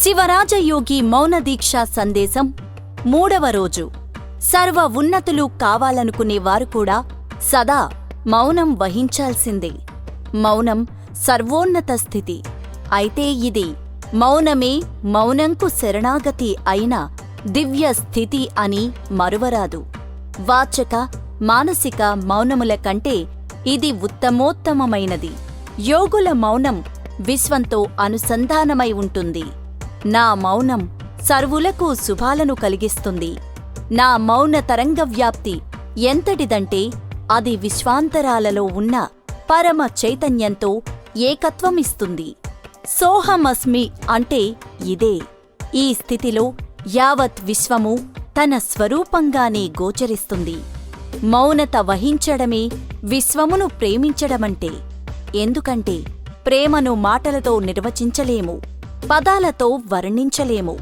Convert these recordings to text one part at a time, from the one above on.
శివరాజయోగి మౌన దీక్షా సందేశం మూడవ రోజు. సర్వ ఉన్నతులు కావాలనుకునే వారు కూడా సదా మౌనం వహించాల్సిందే. మౌనం సర్వోన్నత స్థితి. అయితే ఇది మౌనమే మౌనంకు శరణాగతి అయిన దివ్య స్థితి అని మరువరాదు. వాచక మానసిక మౌనముల కంటే ఇది ఉత్తమోత్తమమైనది. యోగుల మౌనం విశ్వంతో అనుసంధానమై ఉంటుంది. నా మౌనం సర్వులకు శుభాలను కలిగిస్తుంది. నా మౌన తరంగ వ్యాప్తి ఎంతటిదంటే అది విశ్వాంతరాలలో ఉన్న పరమ చైతన్యంతో ఏకత్వమిస్తుంది. సోహమస్మి అంటే ఇదే. ఈ స్థితిలో యావత్ విశ్వము తన స్వరూపంగానే గోచరిస్తుంది. మౌనత వహించడమే విశ్వమును ప్రేమించడమంటే. ఎందుకంటే ప్రేమను మాటలతో నిర్వచించలేము. పదాలతో వర్ణించలేము.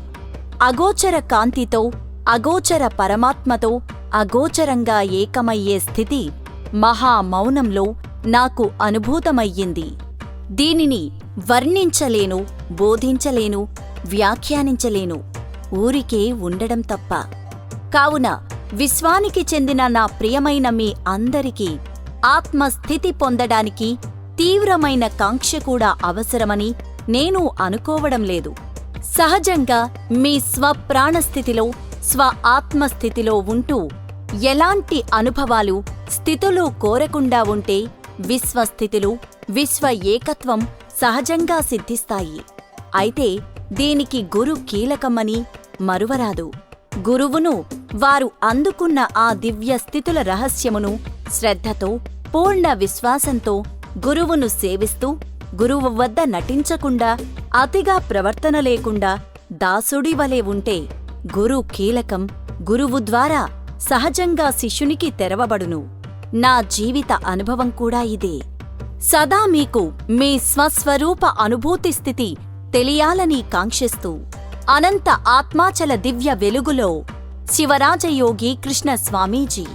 అగోచర కాంతితో అగోచర పరమాత్మతో అగోచరంగా ఏకమయ్యే స్థితి మహామౌనంలో నాకు అనుభూతమయ్యింది. దీనిని వర్ణించలేను బోధించలేను వ్యాఖ్యానించలేను. ఊరికే ఉండడం తప్ప. కావున విశ్వానికి చెందిన నా ప్రియమైన మీ అందరికీ ఆత్మస్థితి పొందడానికి తీవ్రమైన కాంక్ష కూడా అవసరమని నేను అనుకోవడం లేదు. సహజంగా మీ స్వప్రాణస్థితిలో స్వ ఆత్మస్థితిలో ఉంటూ ఎలాంటి అనుభవాలు స్థితులు కోరకుండా ఉంటే విశ్వస్థితులు విశ్వ ఏకత్వం సహజంగా సిద్ధిస్తాయి. అయితే దీనికి గురు కీలకమని మరువరాదు. గురువును వారు అందుకున్న ఆ దివ్య స్థితుల రహస్యమును శ్రద్ధతో పూర్ణ విశ్వాసంతో గురువును సేవిస్తూ గురువు వద్ద నటించకుండా అతిగా ప్రవర్తన లేకుండా దాసుడి వలె ఉంటే గురు కీలకం గురువు ద్వారా సహజంగా శిష్యునికి తెరవబడును. నా జీవిత అనుభవం కూడా ఇదే. సదా మీకు మీ స్వస్వరూప అనుభూతి స్థితి తెలియాలని కాంక్షిస్తూ అనంత ఆత్మాచల దివ్య వెలుగులో శివరాజయోగి కృష్ణ స్వామీజీ